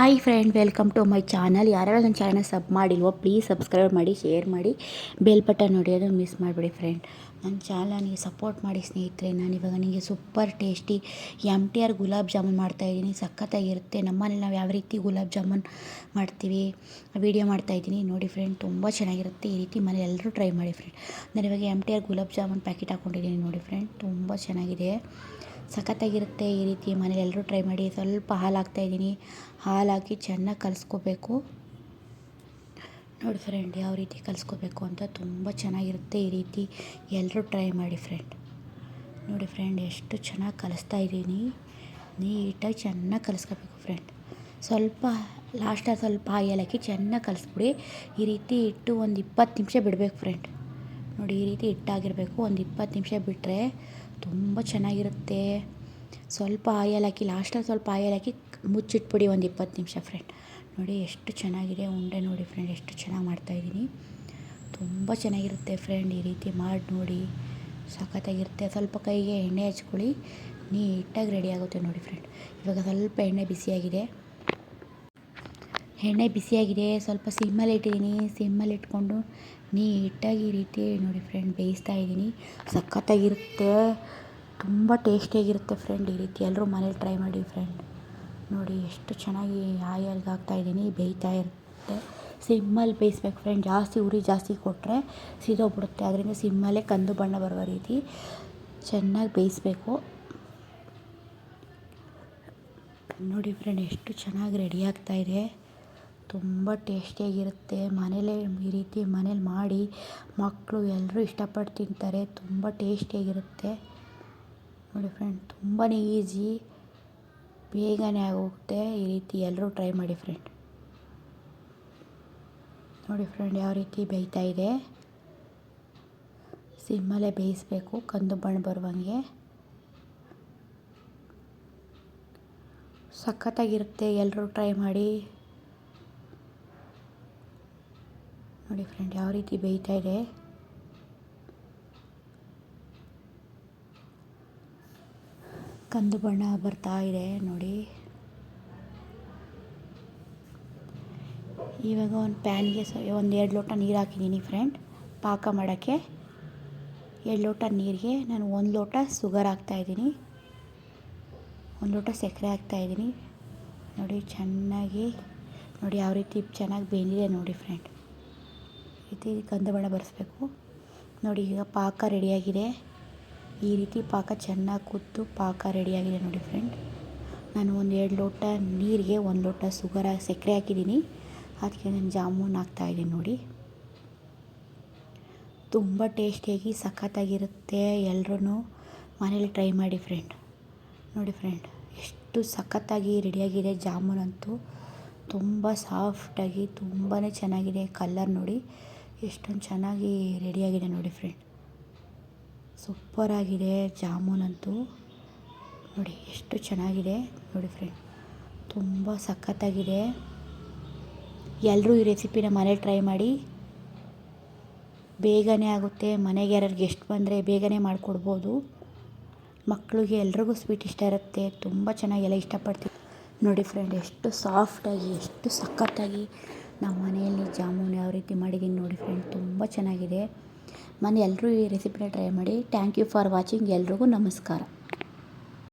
Hi friend, welcome to my channel. ಯಾರ್ಯಾರು ನನ್ನ channel sub ಮಾಡಿಲ್ವೋ, ಪ್ಲೀಸ್ ಸಬ್ಸ್ಕ್ರೈಬ್ ಮಾಡಿ, ಶೇರ್ ಮಾಡಿ. ಬೆಲ್ ಬಟನ್ ನೋಡಿಯೋದು ಮಿಸ್ ಮಾಡಿಬಿಡಿ ಫ್ರೆಂಡ್. ನನ್ನ ಚಾನಲ್ಗೆ ಸಪೋರ್ಟ್ ಮಾಡಿ ಸ್ನೇಹಿತರೆ, ನಾನು ಇವಾಗ ನಿಮಗೆ super tasty M T R gulab jamun ಮಾಡ್ತಾಯಿದ್ದೀನಿ ಸಖತ್ತಾಗಿರುತ್ತೆ. ನಮ್ಮನೇಲಿ ನಾವು ಯಾವ ರೀತಿ ಗುಲಾಬ್ ಜಾಮೂನ್ ಮಾಡ್ತೀವಿ ವೀಡಿಯೋ ಮಾಡ್ತಾಯಿದ್ದೀನಿ ನೋಡಿ ಫ್ರೆಂಡ್, ತುಂಬ ಚೆನ್ನಾಗಿರುತ್ತೆ. ಈ ರೀತಿ ಮನೇಲಿ ಎಲ್ಲರೂ ಟ್ರೈ ಮಾಡಿ ಫ್ರೆಂಡ್. ನಾನು ಇವಾಗ M T R gulab jamun packet ಹಾಕ್ಕೊಂಡಿದ್ದೀನಿ ನೋಡಿ ಫ್ರೆಂಡ್, ತುಂಬ ಚೆನ್ನಾಗಿದೆ. ಸಖತ್ತಾಗಿರುತ್ತೆ ಈ ರೀತಿ ಮನೇಲಿ ಎಲ್ಲರೂ ಟ್ರೈ ಮಾಡಿ. ಸ್ವಲ್ಪ ಹಾಲು ಹಾಕ್ತಾಯಿದ್ದೀನಿ ಹಾಲು ಹಾಕಿ ಚೆನ್ನಾಗಿ ಕಲಿಸ್ಕೋಬೇಕು. ನೋಡಿ ಫ್ರೆಂಡ್ ಯಾವ ರೀತಿ ಕಲಿಸ್ಕೋಬೇಕು ಅಂತ ತುಂಬ ಚೆನ್ನಾಗಿರುತ್ತೆ ಈ ರೀತಿ ಎಲ್ಲರೂ ಟ್ರೈ ಮಾಡಿ ಫ್ರೆಂಡ್ ನೋಡಿ ಫ್ರೆಂಡ್ ಎಷ್ಟು ಚೆನ್ನಾಗಿ ಕಲಿಸ್ತಾ ಇದ್ದೀನಿ. ನೀಟಾಗಿ ಚೆನ್ನಾಗಿ ಕಲಿಸ್ಕೋಬೇಕು ಫ್ರೆಂಡ್ ಸ್ವಲ್ಪ ಲಾಸ್ಟಲ್ಲಿ ಸ್ವಲ್ಪ ಆಯಲ್ ಚೆನ್ನಾಗಿ ಕಲಿಸ್ಬಿಡಿ. ಈ ರೀತಿ ಇಟ್ಟು ಒಂದು ಇಪ್ಪತ್ತು ನಿಮಿಷ ಬಿಡಬೇಕು ಫ್ರೆಂಡ್ ನೋಡಿ, ಈ ರೀತಿ ಹಿಟ್ಟಾಗಿರಬೇಕು ಒಂದು ಇಪ್ಪತ್ತು ನಿಮಿಷ ಬಿಟ್ಟರೆ ತುಂಬ ಚೆನ್ನಾಗಿರುತ್ತೆ. ಸ್ವಲ್ಪ ಆಯಲ್ ಹಾಕಿ ಲಾಸ್ಟಲ್ಲಿ ಸ್ವಲ್ಪ ಆಯಲ್ ಹಾಕಿ ಮುಚ್ಚಿಟ್ಬಿಡಿ ಒಂದು ಇಪ್ಪತ್ತು ನಿಮಿಷ ಫ್ರೆಂಡ್ ನೋಡಿ, ಎಷ್ಟು ಚೆನ್ನಾಗಿದೆ ಉಂಡೆ ನೋಡಿ ಫ್ರೆಂಡ್ ಎಷ್ಟು ಚೆನ್ನಾಗಿ ಮಾಡ್ತಾಯಿದ್ದೀನಿ ತುಂಬ ಚೆನ್ನಾಗಿರುತ್ತೆ ಫ್ರೆಂಡ್ ಈ ರೀತಿ ಮಾಡಿ ನೋಡಿ. ಸಖತ್ತಾಗಿರುತ್ತೆ. ಸ್ವಲ್ಪ ಕೈಗೆ ಎಣ್ಣೆ ಹಚ್ಕೊಳ್ಳಿ. ನೀಟಾಗಿ ರೆಡಿ ಆಗುತ್ತೆ ನೋಡಿ ಫ್ರೆಂಡ್ ಇವಾಗ ಸ್ವಲ್ಪ ಎಣ್ಣೆ ಬಿಸಿಯಾಗಿದೆ. ಎಣ್ಣೆ ಬಿಸಿಯಾಗಿದೆ, ಸ್ವಲ್ಪ ಸಿಮ್ಮಲ್ಲಿ ಇಟ್ಟಿದ್ದೀನಿ. ಸಿಮ್ಮಲ್ಲಿ ಇಟ್ಕೊಂಡು ನೀಟಾಗಿ ಈ ರೀತಿ ನೋಡಿ ಫ್ರೆಂಡ್ ಬೇಯಿಸ್ತಾ ಇದ್ದೀನಿ. ಸಖತ್ತಾಗಿರುತ್ತೆ. ತುಂಬ ಟೇಸ್ಟಿಯಾಗಿರುತ್ತೆ ಫ್ರೆಂಡ್ ಈ ರೀತಿ. ಎಲ್ಲರೂ ಮನೇಲಿ ಟ್ರೈ ಮಾಡಿ ಫ್ರೆಂಡ್ ನೋಡಿ ಎಷ್ಟು ಚೆನ್ನಾಗಿ ಆಯಲ್ಗೆ ಹಾಕ್ತಾಯಿದ್ದೀನಿ ಬೇಯ್ತಾ ಇರುತ್ತೆ. ಸಿಮ್ಮಲ್ಲಿ ಬೇಯಿಸ್ಬೇಕು ಫ್ರೆಂಡ್ ಜಾಸ್ತಿ ಉರಿ ಜಾಸ್ತಿ ಕೊಟ್ಟರೆ ಸಿದೋಗ್ಬಿಡುತ್ತೆ. ಅದರಿಂದ ಸಿಮ್ಮಲ್ಲೇ ಕಂದು ಬಣ್ಣ ಬರುವ ರೀತಿ ಚೆನ್ನಾಗಿ ಬೇಯಿಸ್ಬೇಕು. ನೋಡಿ ಫ್ರೆಂಡ್ ಎಷ್ಟು ಚೆನ್ನಾಗಿ ರೆಡಿ ಆಗ್ತಾಯಿದೆ ತುಂಬ ಟೇಸ್ಟಿಯಾಗಿರುತ್ತೆ. ಮನೆಯಲ್ಲೇ ಈ ರೀತಿ ಮನೇಲಿ ಮಾಡಿ ಮಕ್ಕಳು ಎಲ್ಲರೂ ಇಷ್ಟಪಟ್ಟು ತಿಂತಾರೆ. ತುಂಬ ಟೇಸ್ಟಿಯಾಗಿರುತ್ತೆ. ನೋಡಿ ಫ್ರೆಂಡ್ ತುಂಬಾ ಈಸಿ ಬೇಗನೆ ಆಗೋಗುತ್ತೆ. ಈ ರೀತಿ ಎಲ್ಲರೂ ಟ್ರೈ ಮಾಡಿ ಫ್ರೆಂಡ್ ನೋಡಿ ಫ್ರೆಂಡ್ ಯಾವ ರೀತಿ ಬೇಯ್ತಾ ಇದೆ. ಸಿಮ್ಮಲ್ಲೇ ಬೇಯಿಸ್ಬೇಕು, ಕಂದು ಬಣ್ಣ ಬರುವಂಗೆ. ಸಖತ್ತಾಗಿರುತ್ತೆ. ಎಲ್ಲರೂ ಟ್ರೈ ಮಾಡಿ. ನೋಡಿ ಫ್ರೆಂಡ್ ಯಾವ ರೀತಿ ಬೇಯ್ತಾ ಇದೆ? ಕಂದು ಬಣ್ಣ ಬರ್ತಾ ಇದೆ ನೋಡಿ. ಇವಾಗ ಒಂದು ಪ್ಯಾನ್ಗೆ ಒಂದು ಎರಡು ಲೋಟ ನೀರು ಹಾಕಿದ್ದೀನಿ ಫ್ರೆಂಡ್ ಪಾಕ ಮಾಡೋಕ್ಕೆ ಎರಡು ಲೋಟ ನೀರಿಗೆ ನಾನು ಒಂದು ಲೋಟ ಸುಗರ್ ಹಾಕ್ತಾಯಿದ್ದೀನಿ ಒಂದು ಲೋಟ ಸಕ್ಕರೆ ಹಾಕ್ತಾಯಿದ್ದೀನಿ ನೋಡಿ ಚೆನ್ನಾಗಿ, ನೋಡಿ ಯಾವ ರೀತಿ ಚೆನ್ನಾಗಿ ಬೇಯಿದೆ ನೋಡಿ ಫ್ರೆಂಡ್ ರೀತಿ ಕಂದು ಬಣ್ಣ ಬರೆಸ್ಬೇಕು. ನೋಡಿ, ಈಗ ಪಾಕ ರೆಡಿಯಾಗಿದೆ. ಈ ರೀತಿ ಪಾಕ ಚೆನ್ನಾಗಿ ಕುದ್ದು ಪಾಕ ರೆಡಿಯಾಗಿದೆ ನೋಡಿ ಫ್ರೆಂಡ್ ನಾನು ಒಂದು ಎರಡು ಲೋಟ ನೀರಿಗೆ, ಒಂದು ಲೋಟ ಸುಗರ್ ಸಕ್ಕರೆ ಹಾಕಿದ್ದೀನಿ. ಅದಕ್ಕೆ ನಾನು ಜಾಮೂನ್ ಹಾಕ್ತಾಯಿದ್ದೀನಿ ನೋಡಿ. ತುಂಬ ಟೇಸ್ಟಿಯಾಗಿ ಸಖತ್ತಾಗಿರುತ್ತೆ ಎಲ್ಲರೂ ಮನೇಲಿ ಟ್ರೈ ಮಾಡಿ ಫ್ರೆಂಡ್ ನೋಡಿ ಫ್ರೆಂಡ್ ಎಷ್ಟು ಸಖತ್ತಾಗಿ ರೆಡಿಯಾಗಿದೆ ಜಾಮೂನ್ ಅಂತೂ. ತುಂಬ ಸಾಫ್ಟಾಗಿ ತುಂಬಾ ಚೆನ್ನಾಗಿದೆ ಕಲ್ಲರ್ ನೋಡಿ. ಎಷ್ಟೊಂದು ಚೆನ್ನಾಗಿ ರೆಡಿಯಾಗಿದೆ ನೋಡಿ ಫ್ರೆಂಡ್ ಸೂಪರಾಗಿದೆ ಜಾಮೂನ್ ಅಂತೂ ನೋಡಿ ಎಷ್ಟು ಚೆನ್ನಾಗಿದೆ ನೋಡಿ ಫ್ರೆಂಡ್ ತುಂಬ ಸಖತ್ತಾಗಿದೆ. ಎಲ್ಲರೂ ಈ ರೆಸಿಪಿನ ಮನೇಲಿ ಟ್ರೈ ಮಾಡಿ. ಬೇಗನೆ ಆಗುತ್ತೆ. ಮನೆಗೆ ಯಾರು ಗೆಸ್ಟ್ ಬಂದರೆ ಬೇಗನೆ ಮಾಡಿಕೊಡ್ಬೋದು. ಮಕ್ಕಳಿಗೆ ಎಲ್ರಿಗೂ ಸ್ವೀಟ್ ಇಷ್ಟ ಇರುತ್ತೆ. ತುಂಬ ಚೆನ್ನಾಗಿ ಎಲ್ಲ ಇಷ್ಟಪಡ್ತೀವಿ. ನೋಡಿ ಫ್ರೆಂಡ್ ಎಷ್ಟು ಸಾಫ್ಟಾಗಿ ಎಷ್ಟು ಸಖತ್ತಾಗಿ ನಮ್ಮ ಮನೆಯಲ್ಲಿ ಜಾಮೂನ್ ಯಾವ ರೀತಿ ಮಾಡಿದ್ದೀನಿ ನೋಡಿ ಫ್ರೆಂಡ್ ತುಂಬ ಚೆನ್ನಾಗಿದೆ. ಮನೆ ಎಲ್ಲರೂ ಈ ರೆಸಿಪಿನ ಟ್ರೈ ಮಾಡಿ. ಥ್ಯಾಂಕ್ ಯು ಫಾರ್ ವಾಚಿಂಗ್ ಎಲ್ರಿಗೂ ನಮಸ್ಕಾರ.